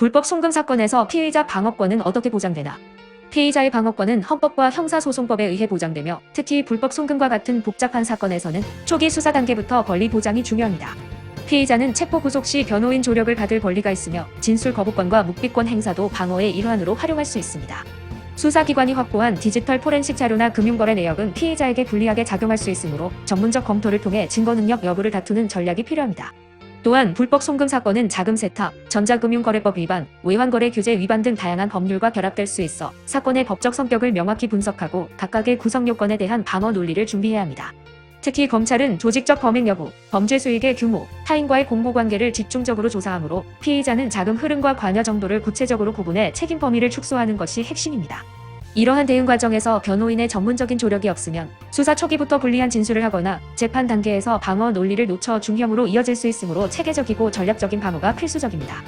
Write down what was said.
불법 송금 사건에서 피의자 방어권은 어떻게 보장되나? 피의자의 방어권은 헌법과 형사소송법에 의해 보장되며 특히 불법 송금과 같은 복잡한 사건에서는 초기 수사 단계부터 권리 보장이 중요합니다. 피의자는 체포 구속 시 변호인 조력을 받을 권리가 있으며 진술 거부권과 묵비권 행사도 방어의 일환으로 활용할 수 있습니다. 수사기관이 확보한 디지털 포렌식 자료나 금융거래 내역은 피의자에게 불리하게 작용할 수 있으므로 전문적 검토를 통해 증거 능력 여부를 다투는 전략이 필요합니다. 또한 불법 송금 사건은 자금 세탁, 전자금융거래법 위반, 외환거래 규제 위반 등 다양한 법률과 결합될 수 있어 사건의 법적 성격을 명확히 분석하고 각각의 구성 요건에 대한 방어 논리를 준비해야 합니다. 특히 검찰은 조직적 범행 여부, 범죄 수익의 규모, 타인과의 공모 관계를 집중적으로 조사하므로 피의자는 자금 흐름과 관여 정도를 구체적으로 구분해 책임 범위를 축소하는 것이 핵심입니다. 이러한 대응 과정에서 변호인의 전문적인 조력이 없으면 수사 초기부터 불리한 진술을 하거나 재판 단계에서 방어 논리를 놓쳐 중형으로 이어질 수 있으므로 체계적이고 전략적인 방어가 필수적입니다.